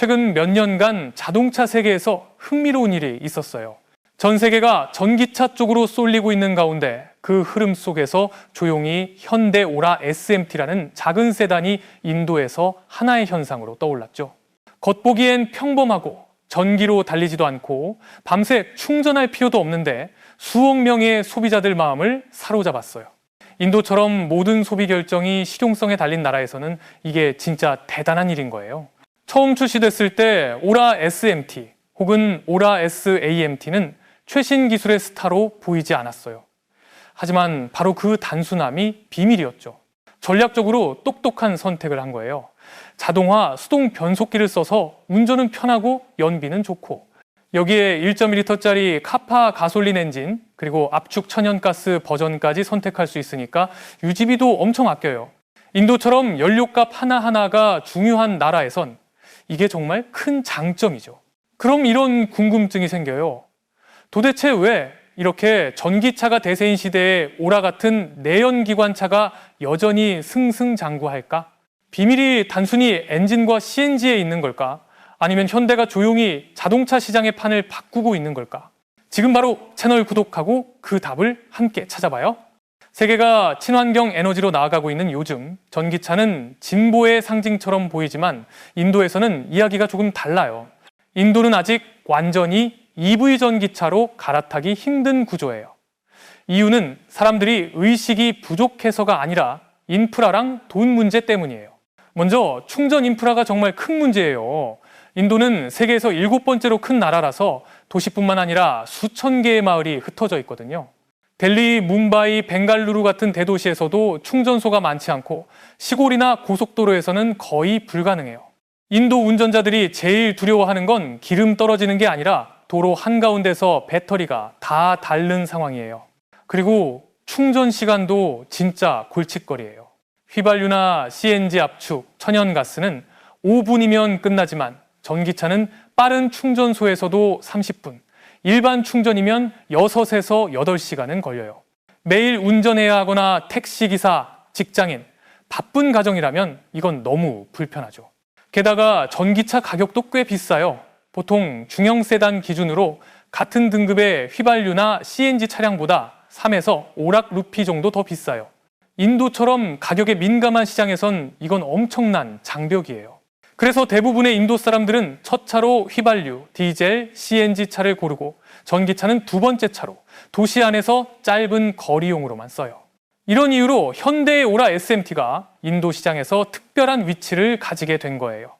최근 몇 년간 자동차 세계에서 흥미로운 일이 있었어요. 전 세계가 전기차 쪽으로 쏠리고 있는 가운데 그 흐름 속에서 조용히 현대 오라 SMT라는 작은 세단이 인도에서 하나의 현상으로 떠올랐죠. 겉보기엔 평범하고 전기로 달리지도 않고 밤새 충전할 필요도 없는데 수억 명의 소비자들 마음을 사로잡았어요. 인도처럼 모든 소비 결정이 실용성에 달린 나라에서는 이게 진짜 대단한 일인 거예요. 처음 출시됐을 때 오라 SMT 혹은 오라 SAMT는 최신 기술의 스타로 보이지 않았어요. 하지만 바로 그 단순함이 비밀이었죠. 전략적으로 똑똑한 선택을 한 거예요. 자동화 수동 변속기를 써서 운전은 편하고 연비는 좋고 여기에 1.2리터짜리 카파 가솔린 엔진 그리고 압축 천연가스 버전까지 선택할 수 있으니까 유지비도 엄청 아껴요. 인도처럼 연료값 하나하나가 중요한 나라에선 이게 정말 큰 장점이죠. 그럼 이런 궁금증이 생겨요. 도대체 왜 이렇게 전기차가 대세인 시대에 오라 같은 내연기관차가 여전히 승승장구할까? 비밀이 단순히 엔진과 CNG에 있는 걸까? 아니면 현대가 조용히 자동차 시장의 판을 바꾸고 있는 걸까? 지금 바로 채널 구독하고 그 답을 함께 찾아봐요. 세계가 친환경 에너지로 나아가고 있는 요즘 전기차는 진보의 상징처럼 보이지만 인도에서는 이야기가 조금 달라요. 인도는 아직 완전히 EV 전기차로 갈아타기 힘든 구조예요. 이유는 사람들이 의식이 부족해서가 아니라 인프라랑 돈 문제 때문이에요. 먼저 충전 인프라가 정말 큰 문제예요. 인도는 세계에서 일곱 번째로 큰 나라라서 도시뿐만 아니라 수천 개의 마을이 흩어져 있거든요. 델리, 뭄바이, 벵갈루루 같은 대도시에서도 충전소가 많지 않고 시골이나 고속도로에서는 거의 불가능해요. 인도 운전자들이 제일 두려워하는 건 기름 떨어지는 게 아니라 도로 한가운데서 배터리가 다 닳는 상황이에요. 그리고 충전 시간도 진짜 골칫거리예요. 휘발유나 CNG 압축, 천연가스는 5분이면 끝나지만 전기차는 빠른 충전소에서도 30분, 일반 충전이면 6에서 8시간은 걸려요. 매일 운전해야 하거나 택시기사, 직장인, 바쁜 가정이라면 이건 너무 불편하죠. 게다가 전기차 가격도 꽤 비싸요. 보통 중형 세단 기준으로 같은 등급의 휘발유나 CNG 차량보다 3에서 5락 루피 정도 더 비싸요. 인도처럼 가격에 민감한 시장에선 이건 엄청난 장벽이에요. 그래서 대부분의 인도 사람들은 첫 차로 휘발유, 디젤, CNG 차를 고르고 전기차는 두 번째 차로 도시 안에서 짧은 거리용으로만 써요. 이런 이유로 현대의 오라 SMT가 인도 시장에서 특별한 위치를 가지게 된 거예요.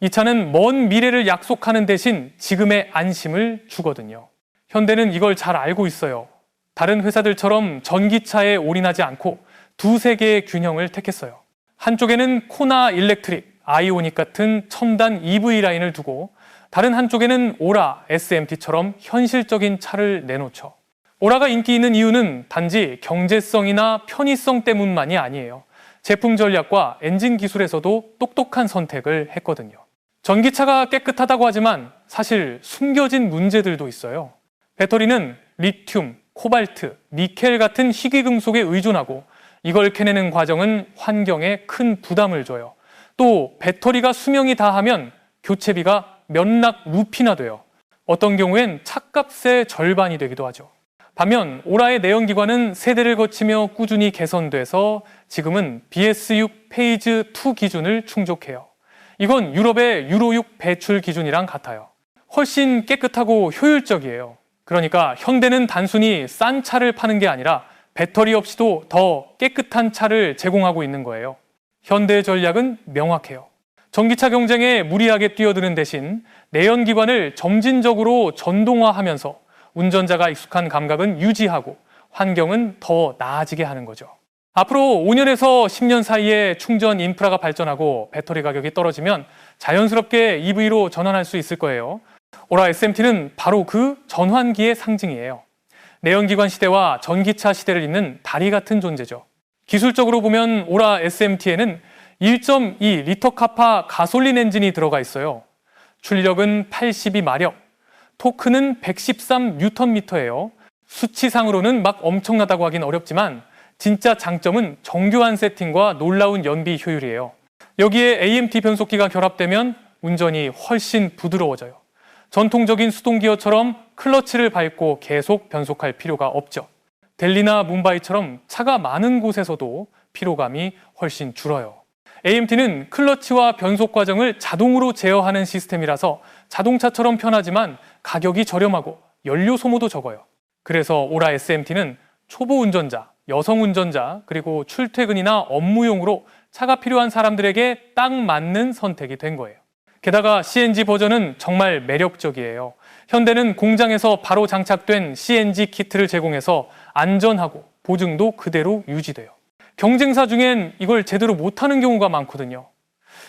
이 차는 먼 미래를 약속하는 대신 지금의 안심을 주거든요. 현대는 이걸 잘 알고 있어요. 다른 회사들처럼 전기차에 올인하지 않고 두세 개의 균형을 택했어요. 한쪽에는 코나 일렉트릭, 아이오닉 같은 첨단 EV 라인을 두고 다른 한쪽에는 오라, SMT처럼 현실적인 차를 내놓죠. 오라가 인기 있는 이유는 단지 경제성이나 편의성 때문만이 아니에요. 제품 전략과 엔진 기술에서도 똑똑한 선택을 했거든요. 전기차가 깨끗하다고 하지만 사실 숨겨진 문제들도 있어요. 배터리는 리튬, 코발트, 니켈 같은 희귀금속에 의존하고 이걸 캐내는 과정은 환경에 큰 부담을 줘요. 또 배터리가 수명이 다하면 교체비가 몇 락 루피나 돼요. 어떤 경우엔 차값의 절반이 되기도 하죠. 반면 오라의 내연기관은 세대를 거치며 꾸준히 개선돼서 지금은 BS6 페이즈 2 기준을 충족해요. 이건 유럽의 유로 6 배출 기준이랑 같아요. 훨씬 깨끗하고 효율적이에요. 그러니까 현대는 단순히 싼 차를 파는 게 아니라 배터리 없이도 더 깨끗한 차를 제공하고 있는 거예요. 현대의 전략은 명확해요. 전기차 경쟁에 무리하게 뛰어드는 대신 내연기관을 점진적으로 전동화하면서 운전자가 익숙한 감각은 유지하고 환경은 더 나아지게 하는 거죠. 앞으로 5년에서 10년 사이에 충전 인프라가 발전하고 배터리 가격이 떨어지면 자연스럽게 EV로 전환할 수 있을 거예요. 오라 SMT는 바로 그 전환기의 상징이에요. 내연기관 시대와 전기차 시대를 잇는 다리 같은 존재죠. 기술적으로 보면 오라 SMT에는 1.2 리터 카파 가솔린 엔진이 들어가 있어요. 출력은 82마력, 토크는 113Nm예요. 수치상으로는 막 엄청나다고 하긴 어렵지만 진짜 장점은 정교한 세팅과 놀라운 연비 효율이에요. 여기에 AMT 변속기가 결합되면 운전이 훨씬 부드러워져요. 전통적인 수동 기어처럼 클러치를 밟고 계속 변속할 필요가 없죠. 델리나 뭄바이처럼 차가 많은 곳에서도 피로감이 훨씬 줄어요. AMT는 클러치와 변속 과정을 자동으로 제어하는 시스템이라서 자동차처럼 편하지만 가격이 저렴하고 연료 소모도 적어요. 그래서 오라 SMT는 초보 운전자, 여성 운전자, 그리고 출퇴근이나 업무용으로 차가 필요한 사람들에게 딱 맞는 선택이 된 거예요. 게다가 CNG 버전은 정말 매력적이에요. 현대는 공장에서 바로 장착된 CNG 키트를 제공해서 안전하고 보증도 그대로 유지돼요. 경쟁사 중엔 이걸 제대로 못하는 경우가 많거든요.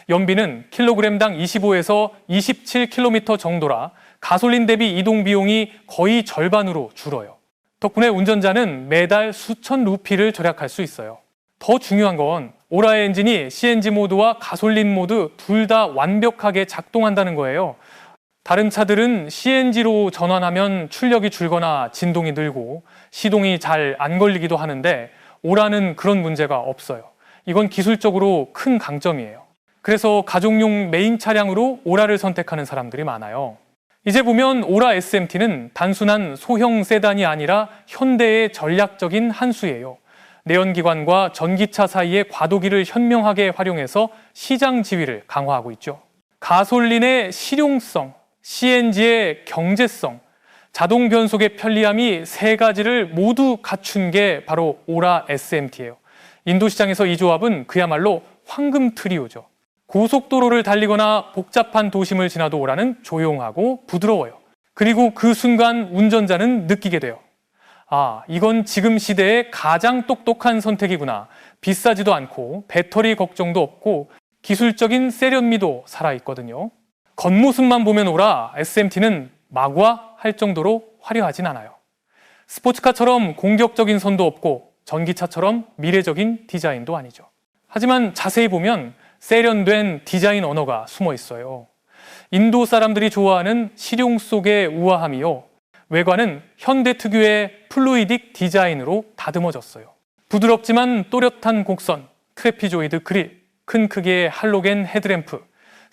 연비는 킬로그램당 25에서 27km 정도라 가솔린 대비 이동 비용이 거의 절반으로 줄어요. 덕분에 운전자는 매달 수천 루피를 절약할 수 있어요. 더 중요한 건 오라의 엔진이 CNG 모드와 가솔린 모드 둘 다 완벽하게 작동한다는 거예요. 다른 차들은 CNG로 전환하면 출력이 줄거나 진동이 늘고 시동이 잘 안 걸리기도 하는데 오라는 그런 문제가 없어요. 이건 기술적으로 큰 강점이에요. 그래서 가족용 메인 차량으로 오라를 선택하는 사람들이 많아요. 이제 보면 오라 SMT는 단순한 소형 세단이 아니라 현대의 전략적인 한 수예요. 내연기관과 전기차 사이의 과도기를 현명하게 활용해서 시장 지위를 강화하고 있죠. 가솔린의 실용성, CNG의 경제성, 자동 변속의 편리함이 세 가지를 모두 갖춘 게 바로 오라 SMT예요. 인도 시장에서 이 조합은 그야말로 황금 트리오죠. 고속도로를 달리거나 복잡한 도심을 지나도 오라는 조용하고 부드러워요. 그리고 그 순간 운전자는 느끼게 돼요. 아, 이건 지금 시대의 가장 똑똑한 선택이구나. 비싸지도 않고 배터리 걱정도 없고 기술적인 세련미도 살아있거든요. 겉모습만 보면 오라 SMT는 마구 할 정도로 화려하진 않아요. 스포츠카처럼 공격적인 선도 없고 전기차처럼 미래적인 디자인도 아니죠. 하지만 자세히 보면 세련된 디자인 언어가 숨어 있어요. 인도 사람들이 좋아하는 실용 속의 우아함이요. 외관은 현대 특유의 플루이딕 디자인으로 다듬어졌어요. 부드럽지만 또렷한 곡선, 트래피조이드 그릴, 큰 크기의 할로겐 헤드램프,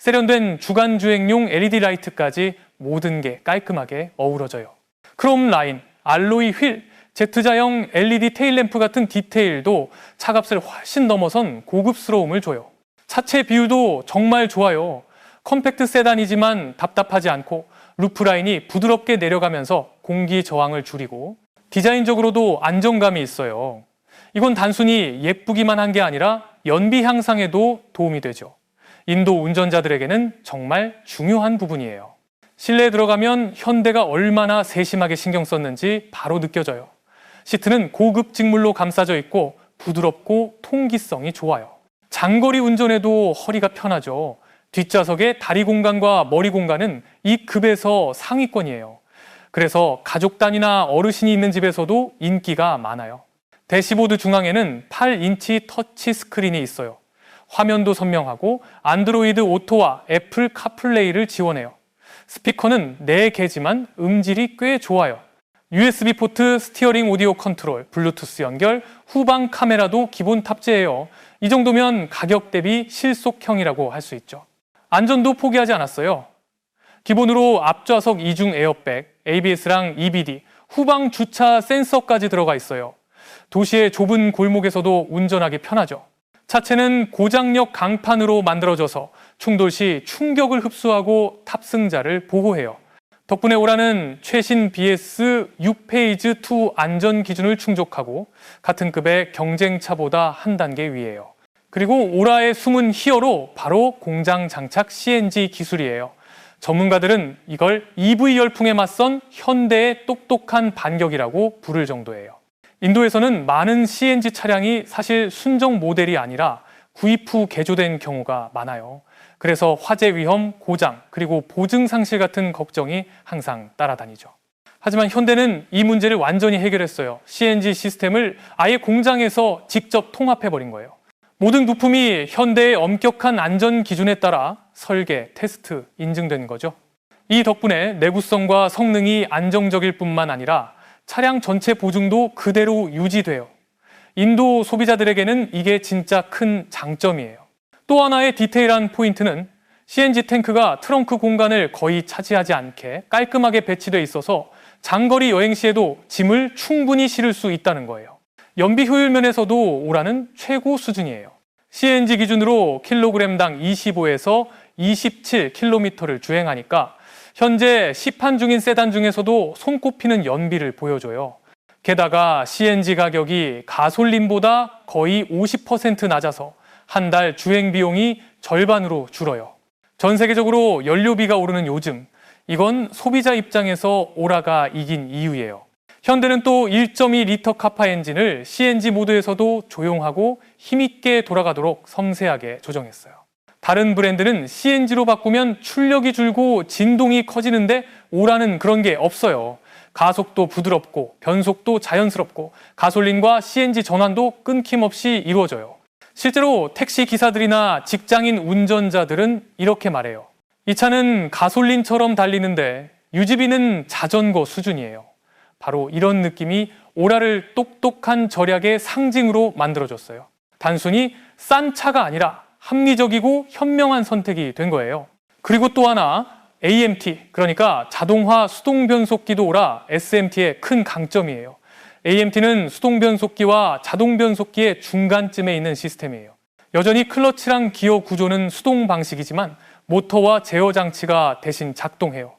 세련된 주간 주행용 LED 라이트까지 모든 게 깔끔하게 어우러져요. 크롬 라인, 알로이 휠, Z자형 LED 테일램프 같은 디테일도 차값을 훨씬 넘어선 고급스러움을 줘요. 차체 비율도 정말 좋아요. 컴팩트 세단이지만 답답하지 않고 루프 라인이 부드럽게 내려가면서 공기 저항을 줄이고 디자인적으로도 안정감이 있어요. 이건 단순히 예쁘기만 한 게 아니라 연비 향상에도 도움이 되죠. 인도 운전자들에게는 정말 중요한 부분이에요. 실내에 들어가면 현대가 얼마나 세심하게 신경 썼는지 바로 느껴져요. 시트는 고급 직물로 감싸져 있고 부드럽고 통기성이 좋아요. 장거리 운전에도 허리가 편하죠. 뒷좌석의 다리 공간과 머리 공간은 이 급에서 상위권이에요. 그래서 가족 단위나 어르신이 있는 집에서도 인기가 많아요. 대시보드 중앙에는 8인치 터치 스크린이 있어요. 화면도 선명하고 안드로이드 오토와 애플 카플레이를 지원해요. 스피커는 4개지만 음질이 꽤 좋아요. USB 포트, 스티어링 오디오 컨트롤, 블루투스 연결, 후방 카메라도 기본 탑재해요. 이 정도면 가격 대비 실속형이라고 할 수 있죠. 안전도 포기하지 않았어요. 기본으로 앞좌석 이중 에어백, ABS랑 EBD, 후방 주차 센서까지 들어가 있어요. 도시의 좁은 골목에서도 운전하기 편하죠. 차체는 고장력 강판으로 만들어져서 충돌 시 충격을 흡수하고 탑승자를 보호해요. 덕분에 오라는 최신 BS 6페이즈 2 안전 기준을 충족하고 같은 급의 경쟁차보다 한 단계 위에요. 그리고 오라의 숨은 히어로 바로 공장 장착 CNG 기술이에요. 전문가들은 이걸 EV 열풍에 맞선 현대의 똑똑한 반격이라고 부를 정도예요. 인도에서는 많은 CNG 차량이 사실 순정 모델이 아니라 구입 후 개조된 경우가 많아요. 그래서 화재 위험, 고장, 그리고 보증 상실 같은 걱정이 항상 따라다니죠. 하지만 현대는 이 문제를 완전히 해결했어요. CNG 시스템을 아예 공장에서 직접 통합해버린 거예요. 모든 부품이 현대의 엄격한 안전 기준에 따라 설계, 테스트, 인증된 거죠. 이 덕분에 내구성과 성능이 안정적일 뿐만 아니라 차량 전체 보증도 그대로 유지돼요. 인도 소비자들에게는 이게 진짜 큰 장점이에요. 또 하나의 디테일한 포인트는 CNG 탱크가 트렁크 공간을 거의 차지하지 않게 깔끔하게 배치돼 있어서 장거리 여행 시에도 짐을 충분히 실을 수 있다는 거예요. 연비 효율 면에서도 오라는 최고 수준이에요. CNG 기준으로 킬로그램당 25에서 27km를 주행하니까 현재 시판 중인 세단 중에서도 손꼽히는 연비를 보여줘요. 게다가 CNG 가격이 가솔린보다 거의 50% 낮아서 한 달 주행 비용이 절반으로 줄어요. 전 세계적으로 연료비가 오르는 요즘, 이건 소비자 입장에서 오라가 이긴 이유예요. 현대는 또 1.2리터 카파 엔진을 CNG 모드에서도 조용하고 힘있게 돌아가도록 섬세하게 조정했어요. 다른 브랜드는 CNG로 바꾸면 출력이 줄고 진동이 커지는데 오라는 그런 게 없어요. 가속도 부드럽고 변속도 자연스럽고 가솔린과 CNG 전환도 끊김없이 이루어져요. 실제로 택시 기사들이나 직장인 운전자들은 이렇게 말해요. 이 차는 가솔린처럼 달리는데 유지비는 자전거 수준이에요. 바로 이런 느낌이 오라를 똑똑한 절약의 상징으로 만들어줬어요. 단순히 싼 차가 아니라 합리적이고 현명한 선택이 된 거예요. 그리고 또 하나 AMT 그러니까 자동화 수동 변속기도 오라 SMT의 큰 강점이에요. AMT는 수동 변속기와 자동 변속기의 중간쯤에 있는 시스템이에요. 여전히 클러치랑 기어 구조는 수동 방식이지만 모터와 제어 장치가 대신 작동해요.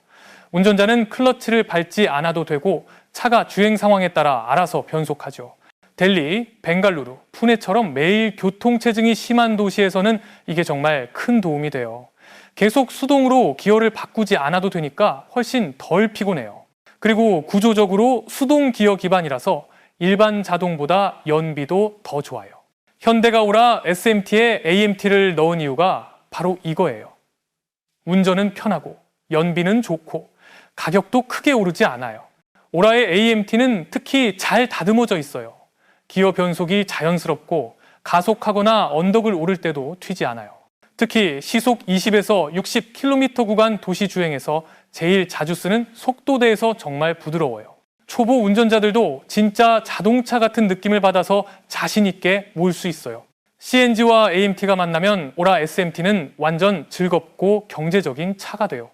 운전자는 클러치를 밟지 않아도 되고 차가 주행 상황에 따라 알아서 변속하죠. 델리, 벵갈루루, 푸네처럼 매일 교통체증이 심한 도시에서는 이게 정말 큰 도움이 돼요. 계속 수동으로 기어를 바꾸지 않아도 되니까 훨씬 덜 피곤해요. 그리고 구조적으로 수동 기어 기반이라서 일반 자동보다 연비도 더 좋아요. 현대가 오라 SMT에 AMT를 넣은 이유가 바로 이거예요. 운전은 편하고 연비는 좋고 가격도 크게 오르지 않아요. 오라의 AMT는 특히 잘 다듬어져 있어요. 기어 변속이 자연스럽고 가속하거나 언덕을 오를 때도 튀지 않아요. 특히 시속 20에서 60km 구간 도시 주행에서 제일 자주 쓰는 속도대에서 정말 부드러워요. 초보 운전자들도 진짜 자동차 같은 느낌을 받아서 자신 있게 몰 수 있어요. CNG와 AMT가 만나면 오라 SMT는 완전 즐겁고 경제적인 차가 돼요.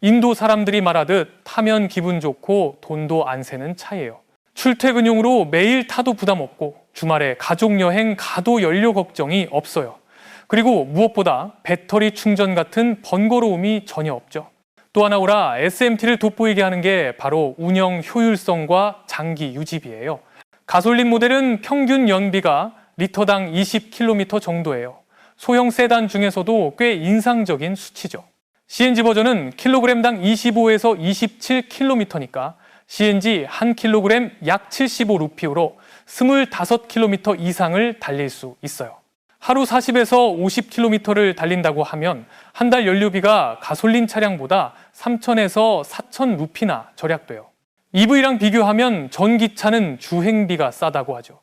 인도 사람들이 말하듯 타면 기분 좋고 돈도 안 새는 차예요. 출퇴근용으로 매일 타도 부담 없고 주말에 가족 여행 가도 연료 걱정이 없어요. 그리고 무엇보다 배터리 충전 같은 번거로움이 전혀 없죠. 또 하나 오라 SMT를 돋보이게 하는 게 바로 운영 효율성과 장기 유지비예요. 가솔린 모델은 평균 연비가 리터당 20km 정도예요. 소형 세단 중에서도 꽤 인상적인 수치죠. CNG 버전은 킬로그램당 25에서 27km니까 CNG 1kg 약 75루피로 25km 이상을 달릴 수 있어요. 하루 40에서 50km를 달린다고 하면 한 달 연료비가 가솔린 차량보다 3,000에서 4,000 루피나 절약돼요. EV랑 비교하면 전기차는 주행비가 싸다고 하죠.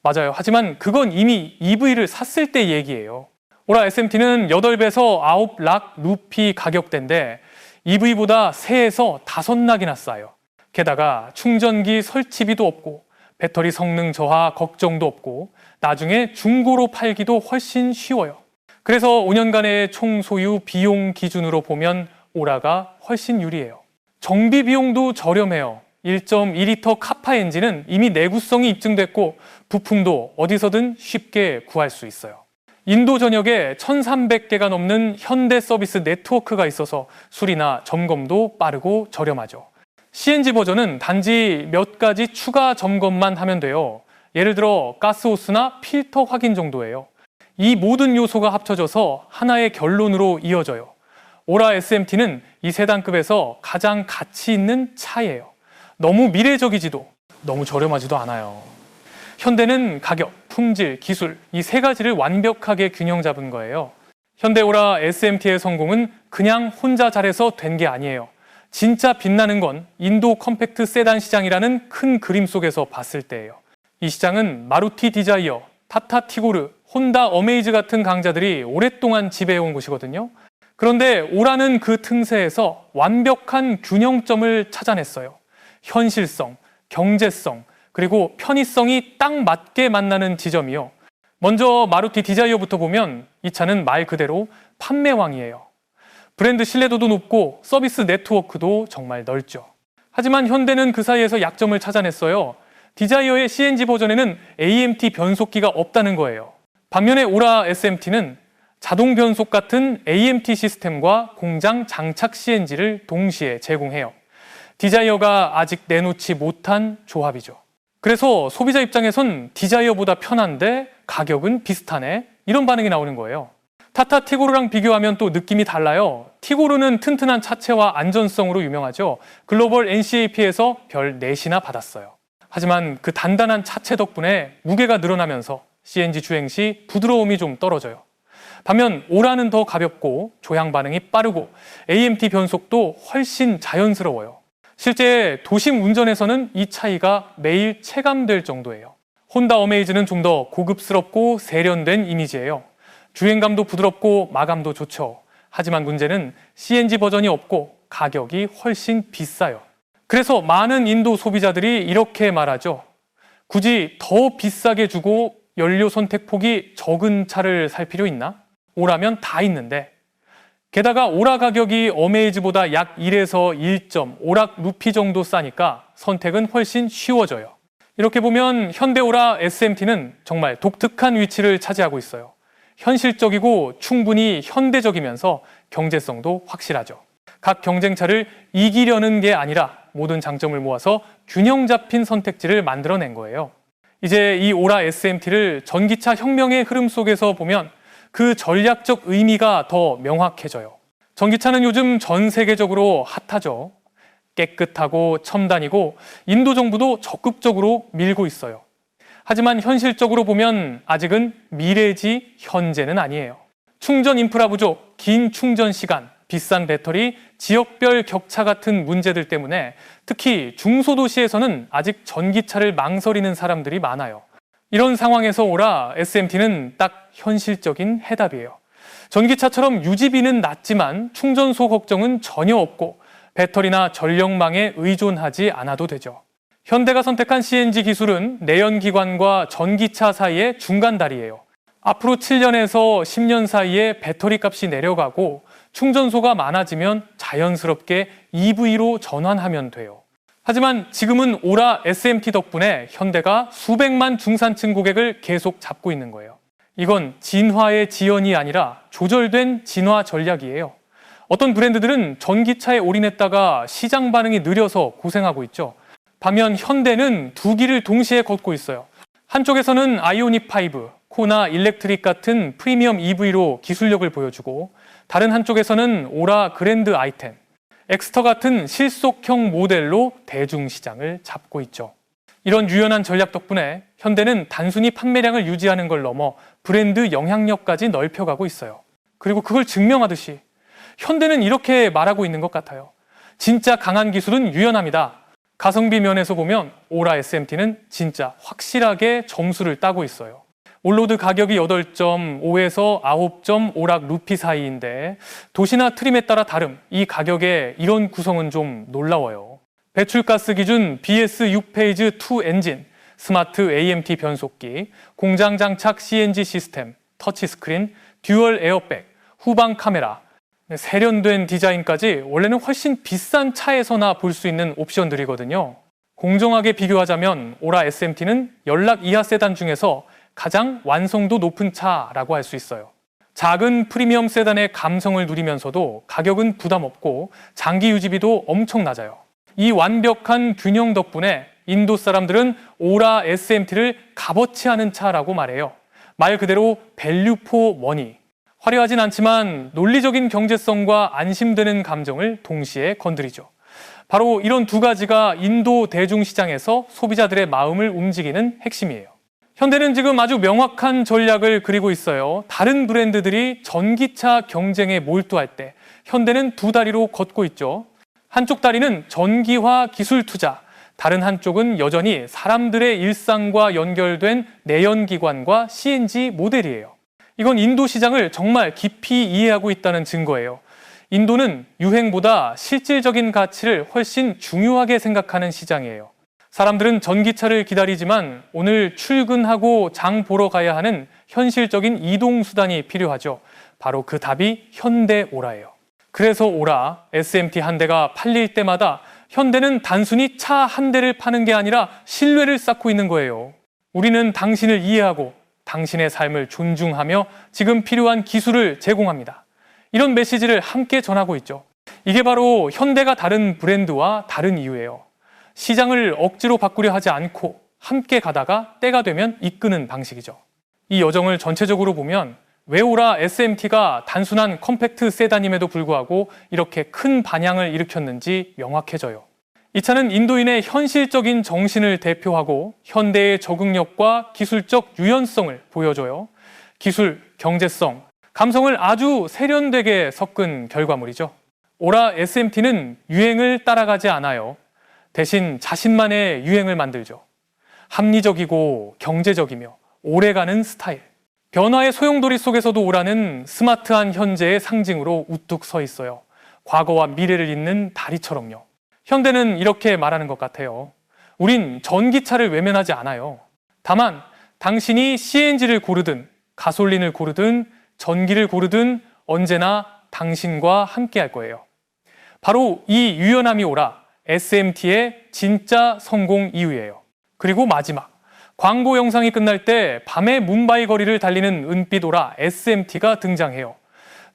맞아요. 하지만 그건 이미 EV를 샀을 때 얘기예요. 오라 SMT는 8배에서 9락 루피 가격대인데 EV보다 3에서 5락이나 싸요. 게다가 충전기 설치비도 없고 배터리 성능 저하 걱정도 없고 나중에 중고로 팔기도 훨씬 쉬워요. 그래서 5년간의 총 소유 비용 기준으로 보면 오라가 훨씬 유리해요. 정비 비용도 저렴해요. 1.2리터 카파 엔진은 이미 내구성이 입증됐고 부품도 어디서든 쉽게 구할 수 있어요. 인도 전역에 1,300개가 넘는 현대 서비스 네트워크가 있어서 수리나 점검도 빠르고 저렴하죠. CNG 버전은 단지 몇 가지 추가 점검만 하면 돼요. 예를 들어 가스호스나 필터 확인 정도예요. 이 모든 요소가 합쳐져서 하나의 결론으로 이어져요. 오라 SMT는 이 세단급에서 가장 가치 있는 차예요. 너무 미래적이지도 너무 저렴하지도 않아요. 현대는 가격, 품질, 기술 이 세 가지를 완벽하게 균형 잡은 거예요. 현대 오라 SMT의 성공은 그냥 혼자 잘해서 된 게 아니에요. 진짜 빛나는 건 인도 컴팩트 세단 시장이라는 큰 그림 속에서 봤을 때예요. 이 시장은 마루티 디자이어, 타타 티고르, 혼다 어메이즈 같은 강자들이 오랫동안 지배해온 곳이거든요. 그런데 오라는 그 틈새에서 완벽한 균형점을 찾아냈어요. 현실성, 경제성, 그리고 편의성이 딱 맞게 만나는 지점이요. 먼저 마루티 디자이어부터 보면 이 차는 말 그대로 판매왕이에요. 브랜드 신뢰도도 높고 서비스 네트워크도 정말 넓죠. 하지만 현대는 그 사이에서 약점을 찾아냈어요. 디자이어의 CNG 버전에는 AMT 변속기가 없다는 거예요. 반면에 오라 SMT는 자동 변속 같은 AMT 시스템과 공장 장착 CNG를 동시에 제공해요. 디자이어가 아직 내놓지 못한 조합이죠. 그래서 소비자 입장에선 디자이어보다 편한데 가격은 비슷하네. 이런 반응이 나오는 거예요. 타타 티고르랑 비교하면 또 느낌이 달라요. 티고르는 튼튼한 차체와 안전성으로 유명하죠. 글로벌 NCAP에서 별 4시나 받았어요. 하지만 그 단단한 차체 덕분에 무게가 늘어나면서 CNG 주행 시 부드러움이 좀 떨어져요. 반면 오라는 더 가볍고 조향 반응이 빠르고 AMT 변속도 훨씬 자연스러워요. 실제 도심 운전에서는 이 차이가 매일 체감될 정도예요. 혼다 어메이즈는 좀 더 고급스럽고 세련된 이미지예요. 주행감도 부드럽고 마감도 좋죠. 하지만 문제는 CNG 버전이 없고 가격이 훨씬 비싸요. 그래서 많은 인도 소비자들이 이렇게 말하죠. 굳이 더 비싸게 주고 연료 선택 폭이 적은 차를 살 필요 있나? 오라면 다 있는데. 게다가 오라 가격이 어메이즈보다 약 1에서 1점, 오락 루피 정도 싸니까 선택은 훨씬 쉬워져요. 이렇게 보면 현대 오라 SMT는 정말 독특한 위치를 차지하고 있어요. 현실적이고 충분히 현대적이면서 경제성도 확실하죠. 각 경쟁차를 이기려는 게 아니라 모든 장점을 모아서 균형 잡힌 선택지를 만들어낸 거예요. 이제 이 오라 SMT를 전기차 혁명의 흐름 속에서 보면 그 전략적 의미가 더 명확해져요. 전기차는 요즘 전 세계적으로 핫하죠. 깨끗하고 첨단이고 인도 정부도 적극적으로 밀고 있어요. 하지만 현실적으로 보면 아직은 미래지 현재는 아니에요. 충전 인프라 부족, 긴 충전 시간, 비싼 배터리, 지역별 격차 같은 문제들 때문에 특히 중소도시에서는 아직 전기차를 망설이는 사람들이 많아요. 이런 상황에서 오라 SMT는 딱 현실적인 해답이에요. 전기차처럼 유지비는 낮지만 충전소 걱정은 전혀 없고 배터리나 전력망에 의존하지 않아도 되죠. 현대가 선택한 CNG 기술은 내연기관과 전기차 사이의 중간 다리예요. 앞으로 7년에서 10년 사이에 배터리 값이 내려가고 충전소가 많아지면 자연스럽게 EV로 전환하면 돼요. 하지만 지금은 오라 SMT 덕분에 현대가 수백만 중산층 고객을 계속 잡고 있는 거예요. 이건 진화의 지연이 아니라 조절된 진화 전략이에요. 어떤 브랜드들은 전기차에 올인했다가 시장 반응이 느려서 고생하고 있죠. 반면 현대는 두 길을 동시에 걷고 있어요. 한쪽에서는 아이오닉 5, 코나 일렉트릭 같은 프리미엄 EV로 기술력을 보여주고 다른 한쪽에서는 오라 그랜드 아이템, 엑스터 같은 실속형 모델로 대중 시장을 잡고 있죠. 이런 유연한 전략 덕분에 현대는 단순히 판매량을 유지하는 걸 넘어 브랜드 영향력까지 넓혀가고 있어요. 그리고 그걸 증명하듯이 현대는 이렇게 말하고 있는 것 같아요. 진짜 강한 기술은 유연합니다. 가성비 면에서 보면 오라 SMT는 진짜 확실하게 점수를 따고 있어요. 올로드 가격이 8점, 5에서 9점 오락 루피 사이인데 도시나 트림에 따라 다름 이 가격에 이런 구성은 좀 놀라워요. 배출가스 기준 BS 6페이지 2 엔진, 스마트 AMT 변속기, 공장 장착 CNG 시스템, 터치스크린, 듀얼 에어백, 후방 카메라, 세련된 디자인까지 원래는 훨씬 비싼 차에서나 볼 수 있는 옵션들이거든요. 공정하게 비교하자면 오라 SMT는 연락 이하 세단 중에서 가장 완성도 높은 차라고 할 수 있어요. 작은 프리미엄 세단의 감성을 누리면서도 가격은 부담 없고 장기 유지비도 엄청 낮아요. 이 완벽한 균형 덕분에 인도 사람들은 오라 SMT를 값어치 하는 차라고 말해요. 말 그대로 밸류 포 머니. 화려하진 않지만 논리적인 경제성과 안심되는 감정을 동시에 건드리죠. 바로 이런 두 가지가 인도 대중시장에서 소비자들의 마음을 움직이는 핵심이에요. 현대는 지금 아주 명확한 전략을 그리고 있어요. 다른 브랜드들이 전기차 경쟁에 몰두할 때 현대는 두 다리로 걷고 있죠. 한쪽 다리는 전기화 기술 투자, 다른 한쪽은 여전히 사람들의 일상과 연결된 내연기관과 CNG 모델이에요. 이건 인도 시장을 정말 깊이 이해하고 있다는 증거예요. 인도는 유행보다 실질적인 가치를 훨씬 중요하게 생각하는 시장이에요. 사람들은 전기차를 기다리지만 오늘 출근하고 장 보러 가야 하는 현실적인 이동 수단이 필요하죠. 바로 그 답이 현대 오라예요. 그래서 오라 SMT 한 대가 팔릴 때마다 현대는 단순히 차 한 대를 파는 게 아니라 신뢰를 쌓고 있는 거예요. 우리는 당신을 이해하고 당신의 삶을 존중하며 지금 필요한 기술을 제공합니다. 이런 메시지를 함께 전하고 있죠. 이게 바로 현대가 다른 브랜드와 다른 이유예요. 시장을 억지로 바꾸려 하지 않고 함께 가다가 때가 되면 이끄는 방식이죠. 이 여정을 전체적으로 보면 웨오라 SMT가 단순한 컴팩트 세단임에도 불구하고 이렇게 큰 반향을 일으켰는지 명확해져요. 이 차는 인도인의 현실적인 정신을 대표하고 현대의 적응력과 기술적 유연성을 보여줘요. 기술, 경제성, 감성을 아주 세련되게 섞은 결과물이죠. 오라 SMT는 유행을 따라가지 않아요. 대신 자신만의 유행을 만들죠. 합리적이고 경제적이며 오래가는 스타일. 변화의 소용돌이 속에서도 오라는 스마트한 현재의 상징으로 우뚝 서 있어요. 과거와 미래를 잇는 다리처럼요. 현대는 이렇게 말하는 것 같아요. 우린 전기차를 외면하지 않아요. 다만 당신이 CNG를 고르든 가솔린을 고르든 전기를 고르든 언제나 당신과 함께 할 거예요. 바로 이 유연함이 오라 SMT의 진짜 성공 이유예요. 그리고 마지막 광고 영상이 끝날 때 밤의 뭄바이 거리를 달리는 은빛 오라 SMT가 등장해요.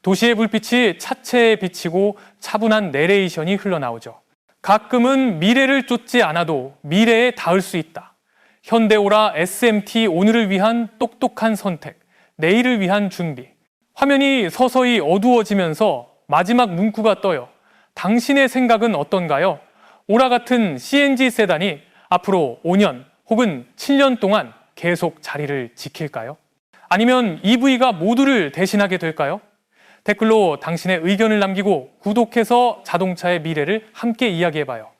도시의 불빛이 차체에 비치고 차분한 내레이션이 흘러나오죠. 가끔은 미래를 쫓지 않아도 미래에 닿을 수 있다. 현대오라 SMT 오늘을 위한 똑똑한 선택, 내일을 위한 준비. 화면이 서서히 어두워지면서 마지막 문구가 떠요. 당신의 생각은 어떤가요? 오라 같은 CNG 세단이 앞으로 5년 혹은 7년 동안 계속 자리를 지킬까요? 아니면 EV가 모두를 대신하게 될까요? 댓글로 당신의 의견을 남기고 구독해서 자동차의 미래를 함께 이야기해봐요.